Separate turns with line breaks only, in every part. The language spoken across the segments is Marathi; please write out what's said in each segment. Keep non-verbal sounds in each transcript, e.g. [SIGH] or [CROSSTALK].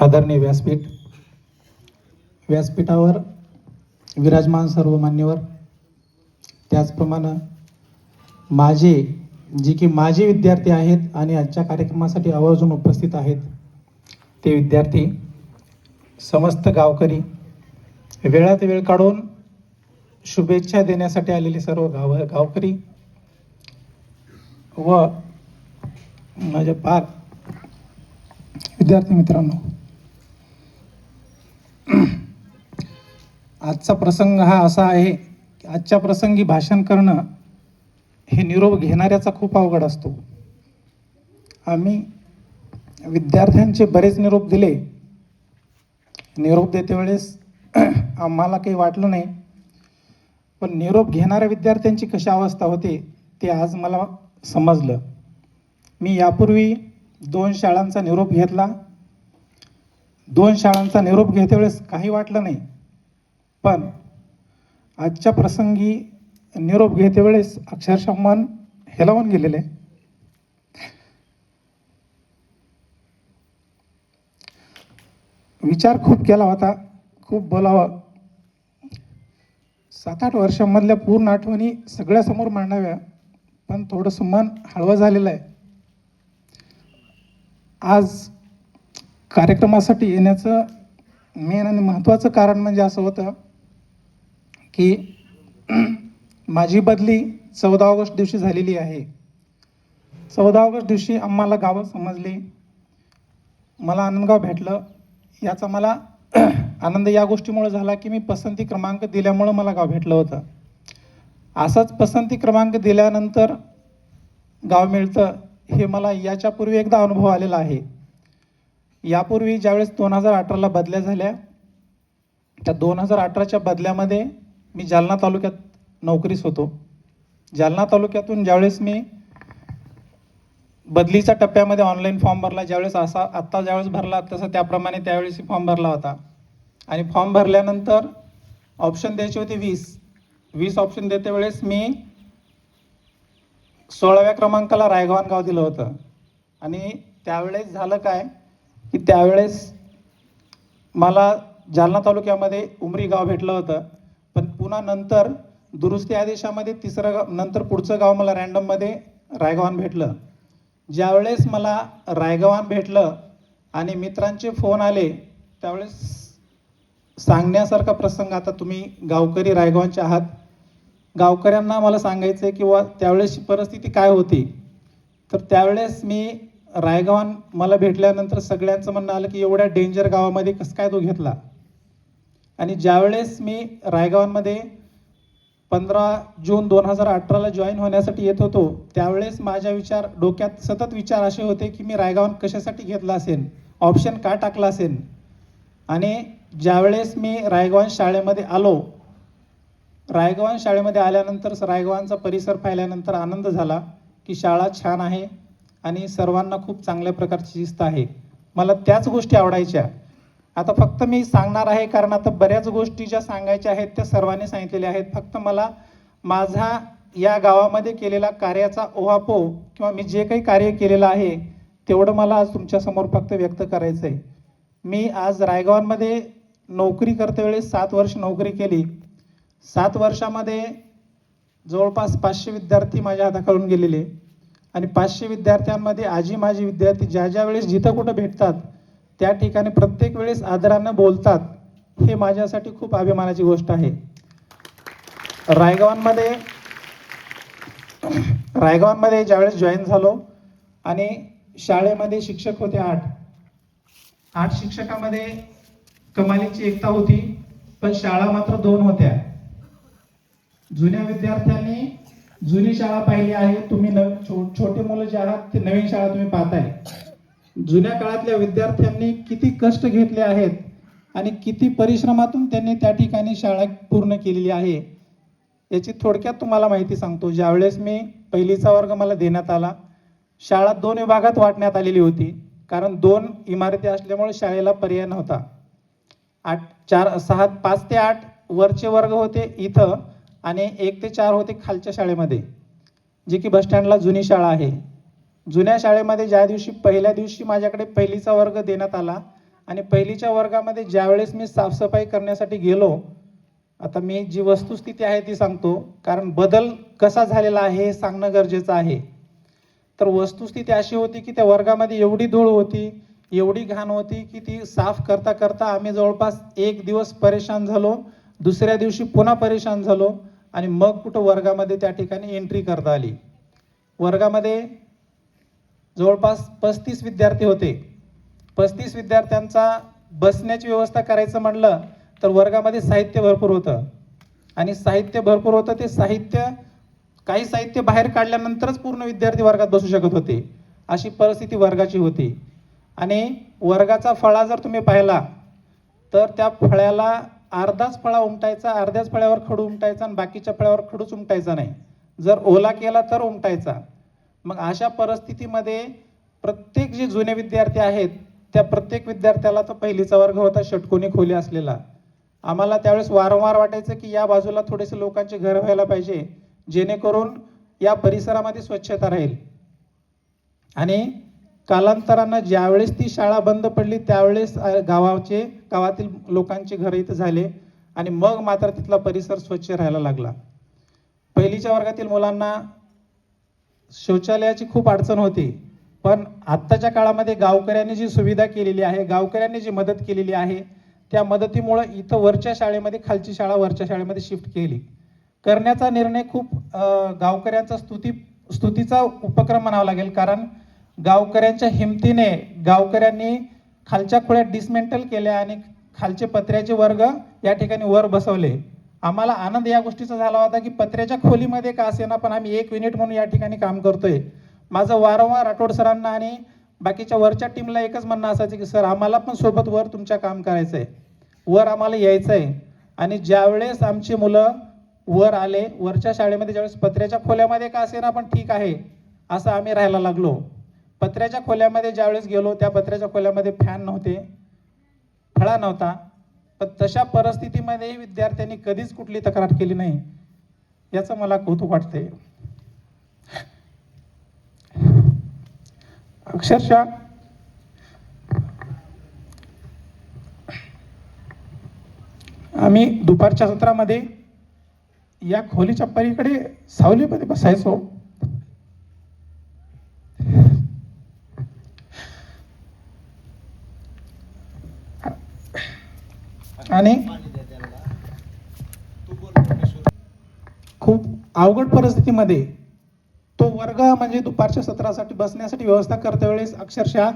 आदरणीय व्यासपीठ व्यासपीठावर विराजमान सर्व मान्यवर त्याचप्रमाणे माझे जे की माझे विद्यार्थी आहेत आणि आजच्या कार्यक्रमासाठी आवर्जून उपस्थित आहेत ते विद्यार्थी समस्त गावकरी वेळात वेळ काढून शुभेच्छा देण्यासाठी आलेले सर्व गाव गावकरी व माझ्या पार विद्यार्थी मित्रांनो आजचा प्रसंग हा असा आहे की आजच्या प्रसंगी भाषण करणं हे निरोप घेणाऱ्याचा खूप अवघड असतो. आम्ही विद्यार्थ्यांचे बरेच निरोप दिले. निरोप देते वेळेस [CLEARS THROAT] आम्हाला काही वाटलं नाही. पण निरोप घेणाऱ्या विद्यार्थ्यांची कशी अवस्था होते ते आज मला समजलं. मी यापूर्वी दोन शाळांचा निरोप घेतला. दोन शाळांचा निरोप घेते वेळेस काही वाटलं नाही. पण आजच्या प्रसंगी निरोप घेते वेळेस अक्षरशः मन हेलावून गेलेले विचार खूप केला होता खूप बोलावं. सात आठ वर्षामधल्या पूर्ण आठवणी सगळ्यासमोर मांडाव्या पण थोडंसं मन हळवं झालेलं आहे. आज कार्यक्रमासाठी येण्याचं मेन आणि महत्त्वाचं कारण म्हणजे असं होतं की माझी बदली चौदा ऑगस्ट दिवशी झालेली आहे. चौदा ऑगस्ट दिवशी आम्हाला गावं समजली. मला आनंदगाव भेटलं. याचा मला आनंद या गोष्टीमुळे झाला की मी पसंती क्रमांक दिल्यामुळं मला गाव भेटलं होतं. असंच पसंती क्रमांक दिल्यानंतर गाव मिळतं हे मला याच्यापूर्वी एकदा अनुभव आलेला आहे. यापूर्वी ज्यावेळेस दोन हजार अठराला बदल्या झाल्या त्या दोन हजार अठराच्या बदल्यामध्ये मी जालना तालुक्यात नोकरीस होतो. जालना तालुक्यातून ज्यावेळेस मी बदलीच्या टप्प्यामध्ये ऑनलाईन फॉर्म भरला ज्यावेळेस असा आत्ता ज्यावेळेस भरला तसं त्याप्रमाणे त्यावेळेस फॉर्म भरला होता. आणि फॉर्म भरल्यानंतर ऑप्शन द्यायचे होते वीस. वीस ऑप्शन देते वेळेस मी सोळाव्या क्रमांकाला रायगवान गाव दिलं होतं. आणि त्यावेळेस झालं काय की त्यावेळेस मला जालना तालुक्यामध्ये उमरी गाव भेटलं होतं. पुन्हा नंतर दुरुस्ती आदेशामध्ये तिसरं गाव नंतर पुढचं गाव मला रॅन्डममध्ये रायगवान भेटलं. ज्यावेळेस मला रायगवान भेटलं आणि मित्रांचे फोन आले त्यावेळेस सांगण्यासारखा प्रसंग आता तुम्ही गावकरी रायगवानचे आहात. गावकऱ्यांना मला सांगायचं आहे किंवा त्यावेळेसची परिस्थिती काय होती? तर त्यावेळेस मी रायगवान मला भेटल्यानंतर सगळ्यांचं म्हणणं आलं की एवढ्या डेंजर गावामध्ये कसं काय तो घेतला? आणि ज्यावेळेस मी रायगावांमध्ये पंधरा जून दोन हजार अठराला जॉईन होण्यासाठी येत होतो त्यावेळेस माझ्या विचार डोक्यात सतत विचार असे होते की मी रायगावन कशासाठी घेतला असेल ऑप्शन का टाकला असेल आणि ज्यावेळेस मी रायगवान शाळेमध्ये आलो रायगवान शाळेमध्ये आल्यानंतर रायगवानचा परिसर पाहिल्यानंतर आनंद झाला की शाळा छान आहे आणि सर्वांना खूप चांगल्या प्रकारची शिस्त आहे. मला त्याच गोष्टी आवडायच्या. आता फक्त मी सांगणार आहे कारण आता बऱ्याच गोष्टी ज्या सांगायच्या आहेत त्या सर्वांनी सांगितलेल्या आहेत. फक्त मला माझा या गावामध्ये केलेला कार्याचा ओहापो किंवा मी जे काही कार्य केलेलं आहे तेवढं मला आज तुमच्यासमोर फक्त व्यक्त करायचं आहे मी आज रायगावांमध्ये नोकरी करते वेळेस सात वर्ष नोकरी केली. सात वर्षामध्ये जवळपास पाचशे विद्यार्थी माझ्या हाताखालून गेलेले. आणि पाचशे विद्यार्थ्यांमध्ये आजी माझी विद्यार्थी ज्या ज्या वेळेस जिथं कुठं भेटतात त्या ठिकाणी प्रत्येक वेळेस आदरानं बोलतात हे माझ्यासाठी खूप अभिमानाची गोष्ट आहे. रायगवांमध्ये रायगावांमध्ये ज्यावेळेस जॉईन झालो आणि शाळेमध्ये शिक्षक होते आठ. आठ शिक्षकामध्ये कमालीची एकता होती पण शाळा मात्र दोन होत्या. जुन्या विद्यार्थ्यांनी जुनी शाळा पाहिली आहे तुम्ही नव छो- छोटे मुलं जे आहात ते नवीन शाळा तुम्ही पाहताय. जुन्या काळातल्या विद्यार्थ्यांनी किती कष्ट घेतले आहेत आणि किती परिश्रमातून त्यांनी त्या ठिकाणी शाळा पूर्ण केलेली आहे याची थोडक्यात तुम्हाला माहिती सांगतो. ज्यावेळेस मी पहिलीचा वर्ग मला देण्यात आला शाळा दोन विभागात वाटण्यात आलेली होती. कारण दोन इमारती असल्यामुळे शाळेला पर्याय नव्हता. आठ चार सहा पाच ते आठ वरचे वर्ग होते इथं आणि एक ते चार होते खालच्या शाळेमध्ये जी की बसस्टँडला जुनी शाळा आहे. जुन्या शाळेमध्ये ज्या दिवशी पहिल्या दिवशी माझ्याकडे पहिलीचा वर्ग देण्यात आला आणि पहिलीच्या वर्गामध्ये ज्यावेळेस मी साफसफाई करण्यासाठी गेलो आता मी जी वस्तुस्थिती आहे ती सांगतो. कारण बदल कसा झालेला आहे हे सांगणं गरजेचं आहे. तर वस्तुस्थिती अशी होती की त्या वर्गामध्ये एवढी धूळ होती एवढी घाण होती की ती साफ करता करता आम्ही जवळपास एक दिवस परेशान झालो दुसऱ्या दिवशी पुन्हा परेशान झालो आणि मग कुठं वर्गामध्ये त्या ठिकाणी एंट्री करता आली. वर्गामध्ये जवळपास पस्तीस विद्यार्थी होते. पस्तीस विद्यार्थ्यांचा बसण्याची व्यवस्था करायचं म्हणलं तर वर्गामध्ये साहित्य भरपूर होतं. आणि साहित्य भरपूर होतं ते साहित्य काही साहित्य बाहेर काढल्यानंतरच पूर्ण विद्यार्थी वर्गात बसू शकत होते. अशी परिस्थिती वर्गाची होती. आणि वर्गाचा फळा जर तुम्ही पाहिला तर त्या फळ्याला अर्धाच फळा उमटायचा अर्ध्याच फळ्यावर खडू उमटायचा आणि बाकीच्या फळ्यावर खडूच उमटायचा नाही. जर ओला केला तर उमटायचा. मग अशा परिस्थितीमध्ये प्रत्येक जे जुने विद्यार्थी आहेत त्या प्रत्येक विद्यार्थ्याला तर पहिलीचा वर्ग होता षटकोनी खोली असलेला. आम्हाला त्यावेळेस वारंवार वाटायचं की या बाजूला थोडेसे लोकांचे घर व्हायला पाहिजे जेणेकरून या परिसरामध्ये स्वच्छता राहील. आणि कालांतरानं ज्यावेळेस ती शाळा बंद पडली त्यावेळेस गावाचे गावातील लोकांचे घर इथं झाले आणि मग मात्र तिथला परिसर स्वच्छ राहायला लागला. पहिलीच्या वर्गातील मुलांना शौचालयाची खूप अडचण होती. पण आत्ताच्या काळामध्ये गावकऱ्यांनी जी सुविधा केलेली आहे गावकऱ्यांनी जी मदत केलेली आहे त्या मदतीमुळं इथं वरच्या शाळेमध्ये खालची शाळा वरच्या शाळेमध्ये शिफ्ट केली. करण्याचा निर्णय खूप गावकऱ्यांचा स्तुती स्तुतीचा उपक्रम म्हणावा लागेल. कारण गावकऱ्यांच्या हिमतीने गावकऱ्यांनी खालच्या खोळ्या डिसमेंटल केल्या आणि खालचे पत्र्याचे वर्ग या ठिकाणी वर बसवले. आम्हाला आनंद या गोष्टीचा झाला होता की पत्र्याच्या खोलीमध्ये का असेना पण आम्ही एक युनिट म्हणून या ठिकाणी काम करतोय. माझं वारंवार राठोड सरांना आणि बाकीच्या वरच्या टीमला एकच म्हणणं असायचं की सर आम्हाला पण सोबत वर तुमच्या काम करायचं आहे वर आम्हाला यायचं आहे आणि ज्यावेळेस आमची मुलं वर आले वरच्या शाळेमध्ये ज्यावेळेस पत्र्याच्या खोल्यामध्ये का असेना पण ठीक आहे असं आम्ही राहायला लागलो. पत्र्याच्या खोल्यामध्ये ज्यावेळेस गेलो त्या पत्र्याच्या खोल्यामध्ये फॅन नव्हते फळा नव्हता. पण तशा परिस्थितीमध्ये विद्यार्थ्यांनी कधीच कुठली तक्रार केली नाही याचं मला कौतुक वाटते अक्षरशः आम्ही दुपारच्या सत्रामध्ये या खोलीच्या पलीकडे सावलीमध्ये बसायचो. आणि खूप अवघड परिस्थितीमध्ये तो वर्ग म्हणजे दुपारच्या सत्रासाठी बसण्यासाठी व्यवस्था करते वेळेस अक्षरशः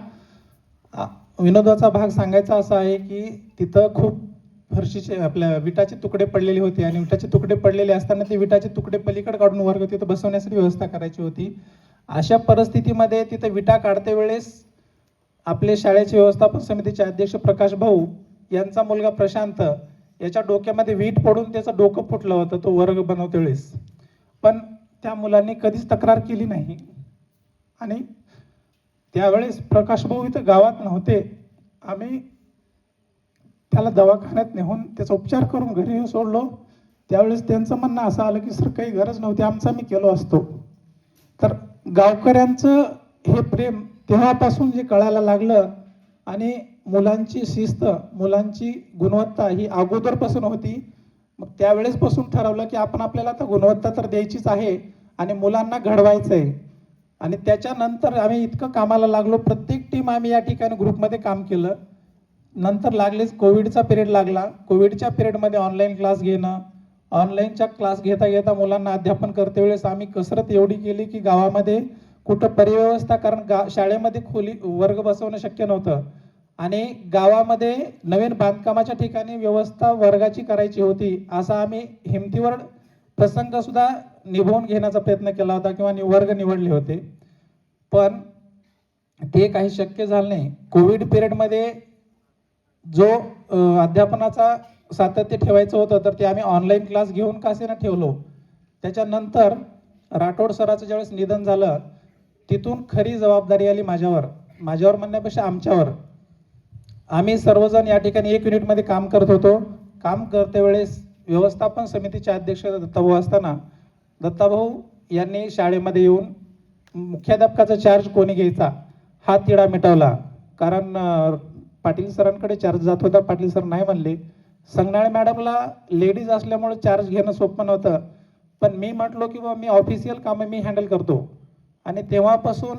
विनोदाचा भाग सांगायचा असा आहे की तिथं खूप फरशीचे आपल्या विटाचे तुकडे पडलेले होते आणि विटाचे तुकडे पडलेले असताना ते विटाचे तुकडे पलीकडे काढून वर्ग तिथं बसवण्यासाठी व्यवस्था करायची होती. अशा परिस्थितीमध्ये तिथं विटा काढते वेळेस आपले शाळेचे व्यवस्थापन समितीचे अध्यक्ष प्रकाश भाऊ यांचा मुलगा प्रशांत याच्या डोक्यामध्ये वीट पडून त्याचं डोकं फुटलं होतं तो वर्ग बनवते वेळेस पण त्या मुलांनी कधीच तक्रार केली नाही. आणि त्यावेळेस प्रकाशभाऊ इथं गावात नव्हते. आम्ही त्याला दवाखान्यात नेऊन त्याचा उपचार करून घरी येऊन सोडलो. त्यावेळेस त्यांचं म्हणणं असं आलं की सर काही गरज नव्हती आमचा मी केलो असतो. तर गावकऱ्यांचं हे प्रेम तेव्हापासून जे कळायला लागलं आणि मुलांची शिस्त मुलांची गुणवत्ता ही अगोदरपासून होती. मग त्यावेळेसपासून ठरवलं की आपण आपल्याला तर गुणवत्ता तर द्यायचीच आहे आणि मुलांना घडवायचं आहे आणि त्याच्यानंतर आम्ही इतकं कामाला लागलो. प्रत्येक टीम आम्ही या ठिकाणी ग्रुपमध्ये काम केलं. नंतर लागलेच कोविडचा पिरियड लागला. कोविडच्या पिरियडमध्ये ऑनलाईन क्लास घेणं ऑनलाईनच्या क्लास घेता घेता मुलांना अध्यापन करते वेळेस आम्ही कसरत एवढी केली की गावामध्ये कुठं परिव्यवस्था कारण गा शाळेमध्ये खोली वर्ग बसवणं शक्य नव्हतं. आणि गावामध्ये नवीन बांधकामाच्या ठिकाणी व्यवस्था वर्गाची करायची होती असा आम्ही हिमतीवर प्रसंगसुद्धा निभवून घेण्याचा प्रयत्न केला होता किंवा नि- वर्ग निवडले होते. पण ते काही शक्य झालं नाही. कोविड पिरियडमध्ये जो अध्यापनाचा सातत्य ठेवायचं होतं तर ते आम्ही ऑनलाईन क्लास घेऊन का असेना ठेवलो. त्याच्यानंतर राठोड सराचं ज्यावेळेस निधन झालं तिथून खरी जबाबदारी आली माझ्यावर. माझ्यावर म्हणण्यापेक्षा आमच्यावर. आम्ही सर्वजण या ठिकाणी एक युनिटमध्ये काम करत होतो. काम करते वेळेस व्यवस्थापन समितीचे अध्यक्ष दत्ताभाऊ असताना दत्ताभाऊ यांनी शाळेमध्ये येऊन मुख्याध्यापकाचा चार्ज कोणी घ्यायचा हा तिढा मिटवला. कारण पाटील सरांकडे चार्ज जात होता. पाटील सर नाही म्हणले. संगनाळे मॅडमला लेडीज असल्यामुळे चार्ज घेणं सोपं नव्हतं. पण मी म्हटलो की बा मी ऑफिशियल कामं मी हँडल करतो. आणि तेव्हापासून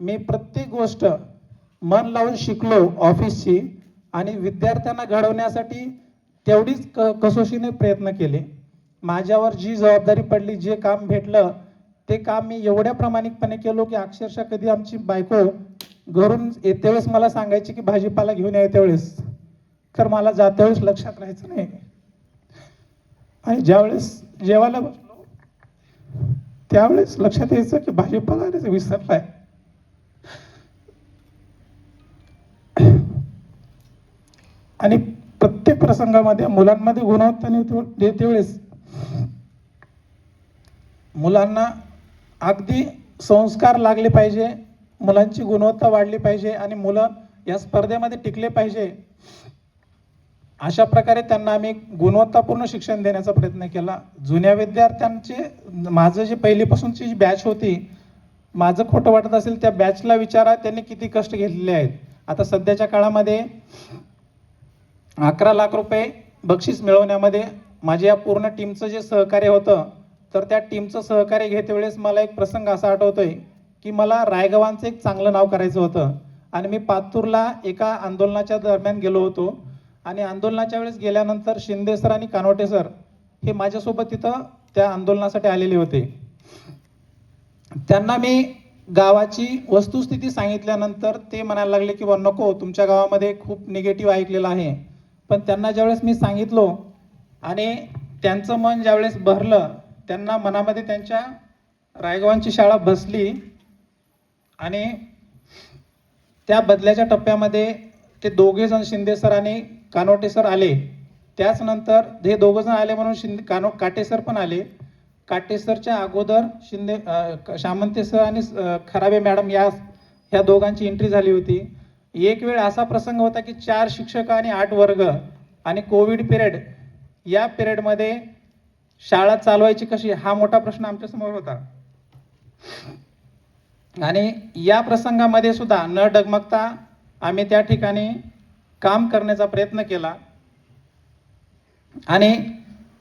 मी प्रत्येक गोष्ट मन लावून शिकलो ऑफिसची आणि विद्यार्थ्यांना घडवण्यासाठी तेवढीच क कसोशीने प्रयत्न केले. माझ्यावर जी जबाबदारी पडली जे काम भेटलं ते काम मी एवढ्या प्रामाणिकपणे केलो की अक्षरशः कधी आमची बायको घरून येते वेळेस मला सांगायची की भाजीपाला घेऊन या वेळेस तर मला जात्या वेळेस लक्षात राहायचं नाही. आणि ज्यावेळेस जेवायला बसलो त्यावेळेस लक्षात यायचं की भाजीपाला विसरलाय. आणि प्रत्येक प्रसंगामध्ये मुलांमध्ये गुणवत्ता नेते- देते वेळेस मुलांना अगदी संस्कार लागले पाहिजे मुलांची गुणवत्ता वाढली पाहिजे आणि मुलं या स्पर्धेमध्ये टिकले पाहिजे अशा प्रकारे त्यांना आम्ही गुणवत्तापूर्ण शिक्षण देण्याचा प्रयत्न केला. जुन्या विद्यार्थ्यांचे माझं जे पहिलीपासूनची जी बॅच होती माझं खोटं वाटत असेल त्या बॅचला विचारा त्यांनी किती कष्ट घेतलेले आहेत. आता सध्याच्या काळामध्ये अकरा लाख रुपये बक्षीस मिळवण्यामध्ये माझ्या या पूर्ण टीमचं जे सहकार्य होतं तर त्या टीमचं सहकार्य घेते वेळेस मला एक प्रसंग असा आठवतोय की मला रायगव्हांचं एक चांगलं नाव करायचं होतं. आणि मी पातूरला एका आंदोलनाच्या दरम्यान गेलो होतो. आणि आंदोलनाच्या वेळेस गेल्यानंतर शिंदे सर आणि कानोटे सर हे माझ्यासोबत तिथं त्या आंदोलनासाठी आलेले होते. त्यांना मी गावाची वस्तुस्थिती सांगितल्यानंतर ते म्हणायला लागले की बा नको तुमच्या गावामध्ये खूप निगेटिव्ह ऐकलेलं आहे. पण त्यांना ज्यावेळेस मी सांगितलो आणि त्यांचं मन ज्यावेळेस भरलं त्यांना मनामध्ये त्यांच्या रायगावांची शाळा बसली आणि त्या बदल्याच्या टप्प्यामध्ये ते दोघे जण शिंदे सर आणि कानोटे सर आले. त्याचनंतर हे दोघं जण आले म्हणून शिंदे कानो काटे सर पण आले. काटे सरच्या अगोदर शिंदे शामंते सामंते सर आणि खराबे मॅडम या ह्या दोघांची एंट्री झाली होती. एक वेळ असा प्रसंग होता की चार शिक्षक आणि आठ वर्ग आणि कोविड पिरियड या पिरियडमध्ये शाळा चालवायची कशी हा मोठा प्रश्न आमच्यासमोर होता. आणि या प्रसंगामध्ये सुद्धा न डगमगता आम्ही त्या ठिकाणी काम करण्याचा प्रयत्न केला. आणि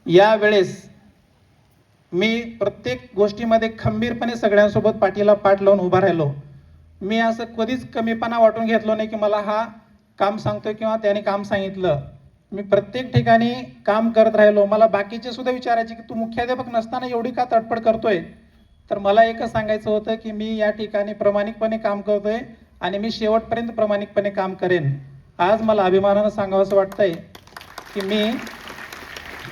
या वेळेस मी प्रत्येक गोष्टीमध्ये खंबीरपणे सगळ्यांसोबत पाठीला पाठ लावून उभा राहिलो. मी असं कधीच कमीपणा वाटून घेतलो नाही की मला हा काम सांगतोय किंवा त्याने काम सांगितलं. मी प्रत्येक ठिकाणी काम करत राहिलो. मला बाकीचे सुद्धा विचारायचे की तू मुख्याध्यापक नसताना एवढी का तडफड करतोय? तर मला एकच सांगायचं होतं की मी या ठिकाणी प्रामाणिकपणे काम करतोय आणि मी शेवटपर्यंत प्रामाणिकपणे काम करेन. आज मला अभिमानानं सांगावंसं वाटतंय की मी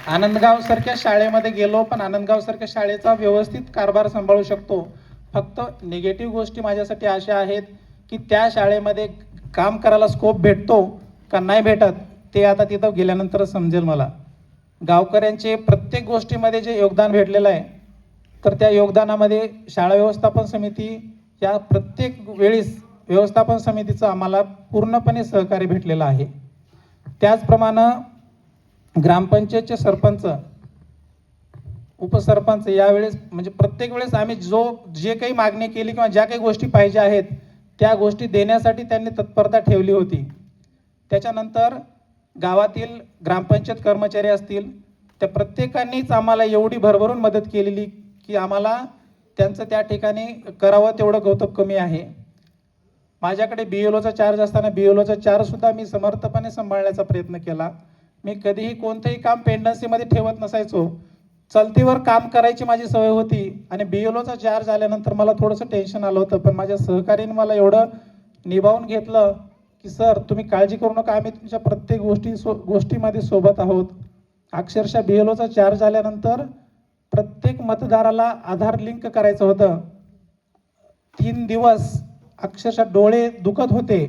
आनंदगावसारख्या शाळेमध्ये गेलो पण आनंदगावसारख्या शाळेचा व्यवस्थित कारभार सांभाळू शकतो. फक्त निगेटिव्ह गोष्टी माझ्यासाठी अशा आहेत की त्या शाळेमध्ये काम करायला स्कोप भेटतो का नाही भेटत ते आता तिथं गेल्यानंतरच समजेल मला. गावकऱ्यांचे प्रत्येक गोष्टीमध्ये जे योगदान भेटलेलं आहे तर त्या योगदानामध्ये शाळा व्यवस्थापन समिती या प्रत्येक वेळेस व्यवस्थापन समितीचं आम्हाला पूर्णपणे सहकार्य भेटलेलं आहे. त्याचप्रमाणे ग्रामपंचायतचे सरपंच उपसरपंच यावेळेस म्हणजे प्रत्येक वेळेस आम्ही जो जे काही मागणी केली किंवा ज्या काही गोष्टी पाहिजे आहेत त्या गोष्टी देण्यासाठी त्यांनी तत्परता ठेवली होती. त्याच्यानंतर गावातील ग्रामपंचायत कर्मचारी असतील त्या प्रत्येकानेच आम्हाला एवढी भरभरून मदत केलेली की आम्हाला त्यांचं त्या ठिकाणी करावं तेवढं कौतुक कमी आहे. माझ्याकडे बी एल ओचा चार्ज असताना बी एल ओचा चार्जसुद्धा मी समर्थपणे सांभाळण्याचा प्रयत्न केला. मी कधीही कोणतंही काम पेंडन्सीमध्ये ठेवत नसायचो. चलतीवर काम करायची माझी सवय होती आणि बी एल ओचा चार्ज आल्यानंतर मला थोडंसं टेन्शन आलं होतं पण माझ्या सहकार्याने मला एवढं निभावून घेतलं की सर तुम्ही काळजी करू नका. आम्ही तुमच्या प्रत्येक गोष्टी सो गोष्टीमध्ये सोबत आहोत. अक्षरशः बी एल ओचा चार्ज आल्यानंतर प्रत्येक मतदाराला आधार लिंक करायचं होतं. तीन दिवस अक्षरशः डोळे दुखत होते.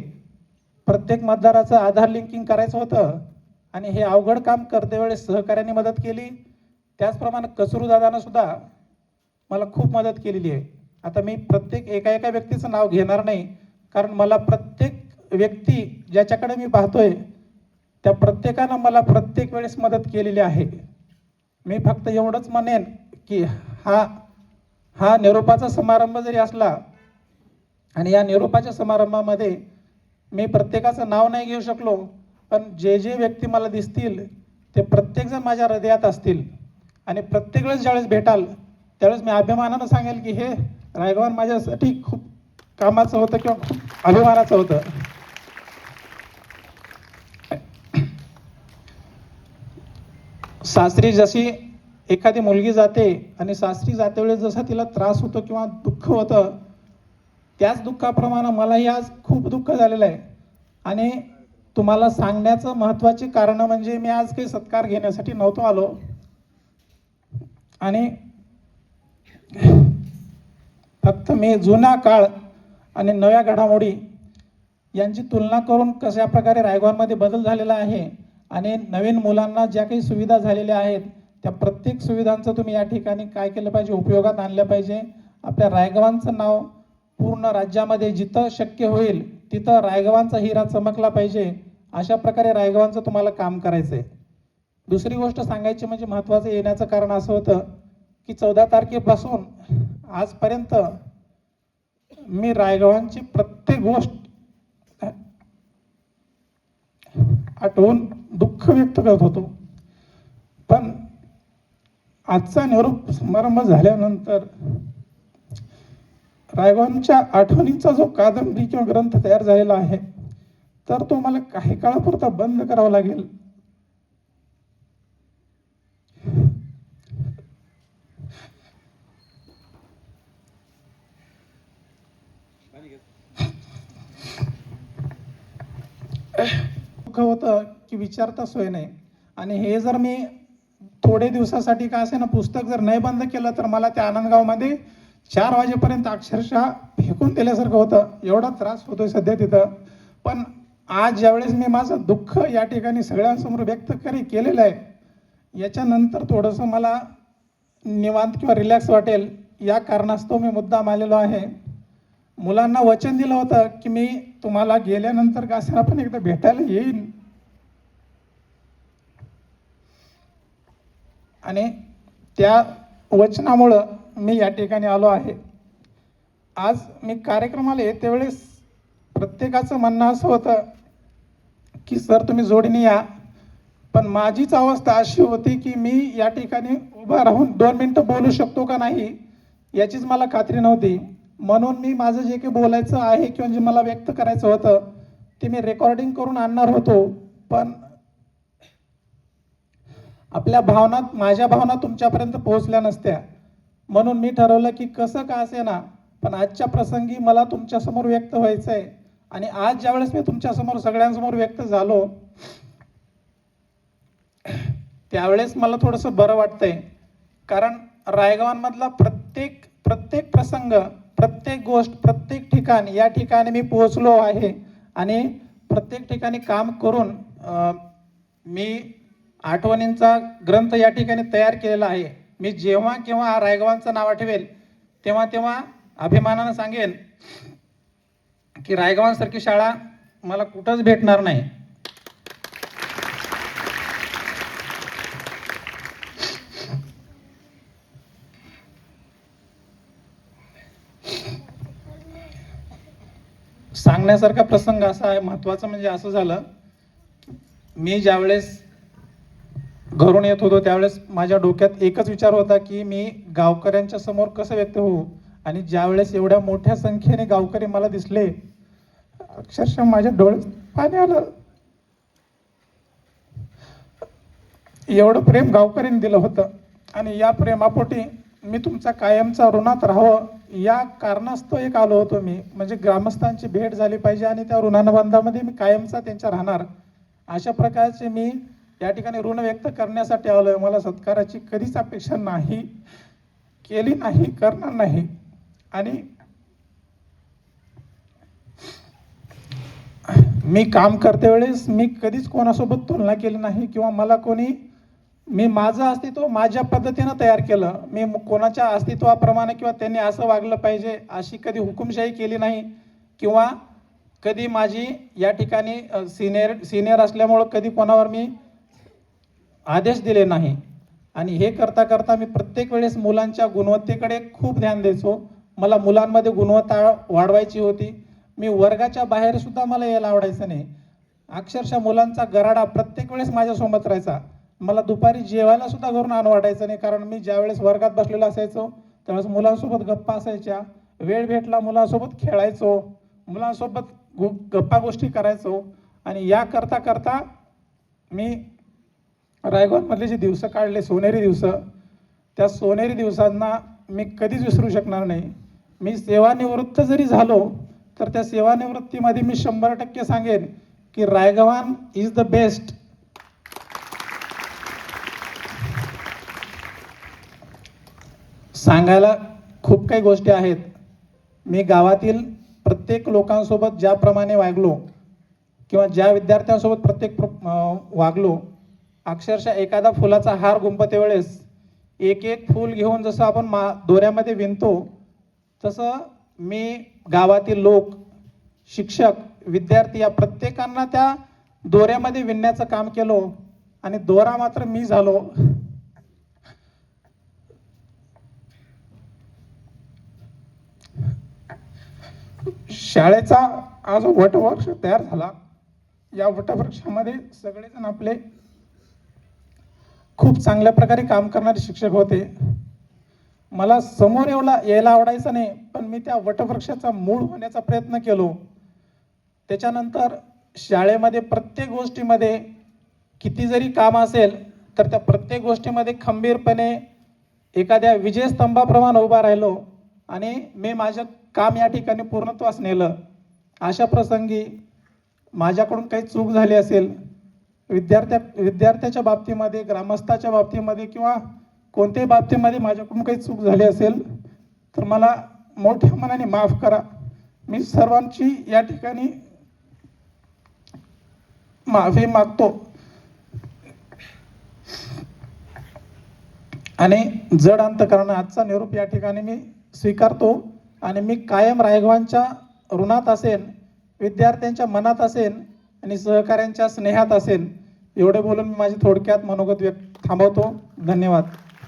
प्रत्येक मतदाराचं आधार लिंकिंग करायचं होतं आणि हे अवघड काम करते वेळेस सहकार्याने मदत केली. त्याचप्रमाणे कचरूदादानं सुद्धा मला खूप मदत केलेली आहे. आता मी प्रत्येक एका एका व्यक्तीचं नाव घेणार नाही कारण मला प्रत्येक व्यक्ती ज्याच्याकडे मी पाहतोय त्या प्रत्येकानं मला प्रत्येक वेळेस मदत केलेली आहे. मी फक्त एवढंच म्हणेन की हा हा निरोपाचा समारंभ जरी असला आणि या निरोपाच्या समारंभामध्ये मी प्रत्येकाचं नाव नाही घेऊ शकलो पण जे जे व्यक्ती मला दिसतील ते प्रत्येकजण माझ्या हृदयात असतील. आणि प्रत्येक वेळेस ज्यावेळेस भेटाल त्यावेळेस मी अभिमानानं सांगेल की हे रायगवान माझ्यासाठी खूप कामाचं होतं किंवा खूप अभिमानाचं होतं. सासरी जशी एखादी मुलगी जाते आणि सासरी जाते वेळेस जसा तिला त्रास होतो किंवा दुःख होतं त्याच दुःखाप्रमाणे मलाही आज खूप दुःख झालेलं आहे. आणि तुम्हाला सांगण्याचं महत्त्वाचे कारण म्हणजे मी आज काही सत्कार घेण्यासाठी नव्हतो आलो. आणि फक्त मी जुना काळ आणि नव्या घडामोडी यांची तुलना करून कशा प्रकारे रायगडमध्ये बदल झालेला आहे आणि नवीन मुलांना ज्या काही सुविधा झालेल्या आहेत त्या प्रत्येक सुविधांचं तुम्ही या ठिकाणी काय केलं पाहिजे? उपयोगात आणलं पाहिजे? आपल्या रायगवांचं नाव पूर्ण राज्यामध्ये जिथं शक्य होईल तिथं रायगवांचा हिरा चमकला पाहिजे. अशा प्रकारे रायगवांचं तुम्हाला काम करायचं आहे दुसरी गोष्ट सांगायची म्हणजे महत्त्वाचं येण्याचं कारण असं होतं की चौदा तारखेपासून आजपर्यंत मी रायगवांची प्रत्येक गोष्ट आठवून दुःख व्यक्त करत होतो. पण आजचा निरोप समारंभ झाल्यानंतर रायगवांच्या आठवणींचा जो कादंबरी किंवा ग्रंथ तयार झालेला आहे तर तो मला काही काळापुरता बंद करावा लागेल दुःख होतं की विचारता सोय नाही. आणि हे जर मी थोडे दिवसासाठी काय असे ना पुस्तक जर नाही बंद केलं तर मला त्या आनंदगावमध्ये चार वाजेपर्यंत अक्षरशः फेकून दिल्यासारखं होतं. एवढा त्रास होतोय सध्या तिथं. पण आज ज्यावेळेस मी माझं दुःख या ठिकाणी सगळ्यांसमोर व्यक्त करी केलेलं आहे याच्यानंतर थोडंसं मला निवांत किंवा रिलॅक्स वाटेल. या कारणास्तव मी मुद्दाम आलेलो आहे. मुलांना वचन दिलं होतं की मी तुम्हाला गेल्यानंतर का पण एकदा भेटायला येईन आणि त्या वचनामुळं मी या ठिकाणी आलो आहे. आज मी कार्यक्रमाला येते वेळेस प्रत्येकाचं म्हणणं असं होतं की सर तुम्ही जोडीने या. पण माझीच अवस्था अशी होती की मी या ठिकाणी उभा राहून दोन मिनटं बोलू शकतो का नाही याचीच मला खात्री नव्हती. म्हणून मी माझं जे काही बोलायचं आहे किंवा जे मला व्यक्त करायचं होतं ते मी रेकॉर्डिंग करून आणणार होतो. पण आपल्या भावना माझ्या भावना तुमच्यापर्यंत पोहोचल्या नसत्या. म्हणून मी ठरवलं की कसं का असे ना पण आजच्या प्रसंगी मला तुमच्यासमोर व्यक्त व्हायचं आहे आणि आज ज्यावेळेस मी तुमच्यासमोर सगळ्यांसमोर व्यक्त झालो त्यावेळेस मला थोडंसं बरं वाटतंय. कारण रायगवांमधला प्रत्येक प्रत्येक प्रसंग प्रत्येक गोष्ट प्रत्येक ठिकाण या ठिकाणी मी पोहोचलो आहे आणि प्रत्येक ठिकाणी काम करून मी आठवणींचा ग्रंथ या ठिकाणी तयार केलेला आहे. मी जेव्हा केव्हा रायगवांचं नाव आठवेल तेव्हा तेव्हा अभिमानानं सांगेन की रायगवांसारखी शाळा मला कुठंच भेटणार नाही. सांगण्यासारखा प्रसंग असा आहे महत्त्वाचं म्हणजे असं झालं मी ज्यावेळेस घरून येत होतो त्यावेळेस माझ्या डोक्यात एकच विचार होता की मी गावकऱ्यांच्या समोर कसं व्यक्त होऊ? आणि ज्यावेळेस एवढ्या मोठ्या संख्येने गावकरी मला दिसले अक्षरशः माझ्या डोळ्यात पाणी आलं. एवढं प्रेम गावकऱ्यांनी दिलं होतं. आणि या प्रेमापोटी मी तुमचा कायमचा ऋणात राहावं. या कारणास्तव एक आलो होतो मी. म्हणजे ग्रामस्थांची भेट झाली पाहिजे आणि त्या ऋणानुबंधामध्ये मी कायमचा त्यांच्या राहणार. अशा प्रकारचे मी या ठिकाणी ऋण व्यक्त करण्यासाठी आलो आहे मला सत्काराची कधीच अपेक्षा नाही केली नाही करणार नाही. आणि मी काम करते वेळेस मी कधीच कोणासोबत तुलना केली नाही किंवा मला कोणी मी माझं अस्तित्व माझ्या पद्धतीनं तयार केलं. मी कोणाच्या अस्तित्वाप्रमाणे किंवा त्यांनी असं वागलं पाहिजे अशी कधी हुकुमशाही केली नाही किंवा कधी माझी या ठिकाणी सिनियर सिनियर असल्यामुळं कधी कोणावर मी आदेश दिले नाही. आणि हे करता करता मी प्रत्येक वेळेस मुलांच्या गुणवत्तेकडे खूप ध्यान द्यायचो. मला मुलांमध्ये गुणवत्ता वाढवायची होती. मी वर्गाच्या बाहेरसुद्धा मला यायला आवडायचं नाही. अक्षरशः मुलांचा गराडा प्रत्येक वेळेस माझ्यासोबत राहायचा. मला दुपारी जेवायला सुद्धा घरून आण वाटायचं नाही कारण मी ज्यावेळेस वर्गात बसलेलो असायचो त्यावेळेस मुलांसोबत गप्पा असायच्या वेळ भेटला मुलांसोबत खेळायचो मुलांसोबत गु गप्पा गोष्टी करायचो आणि या करता करता मी रायगडमधले जे दिवस काढले सोनेरी दिवस त्या सोनेरी दिवसांना मी कधीच विसरू शकणार नाही. मी सेवानिवृत्त जरी झालो तर त्या सेवानिवृत्तीमध्ये मी शंभर टक्के सांगेन की रायगवान इज द बेस्ट सांगायला खूप काही गोष्टी आहेत. मी गावातील प्रत्येक लोकांसोबत ज्याप्रमाणे वागलो किंवा ज्या विद्यार्थ्यांसोबत प्रत्येक वागलो अक्षरशः एखादा फुलाचा हार गुंपते वेळेस एक एक फूल घेऊन जसं आपण मा दोऱ्यामध्ये विणतो तसं मी गावातील लोक शिक्षक विद्यार्थी या प्रत्येकांना त्या दोऱ्यामध्ये विणण्याचं काम केलो आणि दोरा मात्र मी झालो. शाळेचा आज वटवृक्ष तयार झाला या वटवृक्षामध्ये सगळेजण आपले खूप चांगल्या प्रकारे काम करणारे शिक्षक होते. मला समोर एवढा यायला आवडायचं नाही पण मी त्या वटवृक्षाचा मूळ होण्याचा प्रयत्न केलो. त्याच्यानंतर शाळेमध्ये प्रत्येक गोष्टीमध्ये किती जरी काम असेल तर त्या प्रत्येक गोष्टीमध्ये खंबीरपणे एखाद्या विजयस्तंभाप्रमाणे उभा राहिलो. आणि मी माझं काम या ठिकाणी पूर्णत्वास नेलं. अशा प्रसंगी माझ्याकडून काही चूक झाली असेल विद्यार्थ्या विद्यार्थ्याच्या बाबतीमध्ये ग्रामस्थाच्या बाबतीमध्ये किंवा कोणत्याही बाबतीमध्ये माझ्याकडून काही चूक झाली असेल तर मला मोठ्या मनाने माफ करा. मी सर्वांची या ठिकाणी माफी मागतो. आणि जड अंतकरण आजचा निरोप या ठिकाणी मी स्वीकारतो आणि मी कायम रायगवांच्या ऋणात असेन विद्यार्थ्यांच्या मनात असेन आणि सहकाऱ्यांच्या स्नेहात असेन एवढे बोलून मी माझी थोडक्यात मनोगत व्यक्त थांबवतो. धन्यवाद.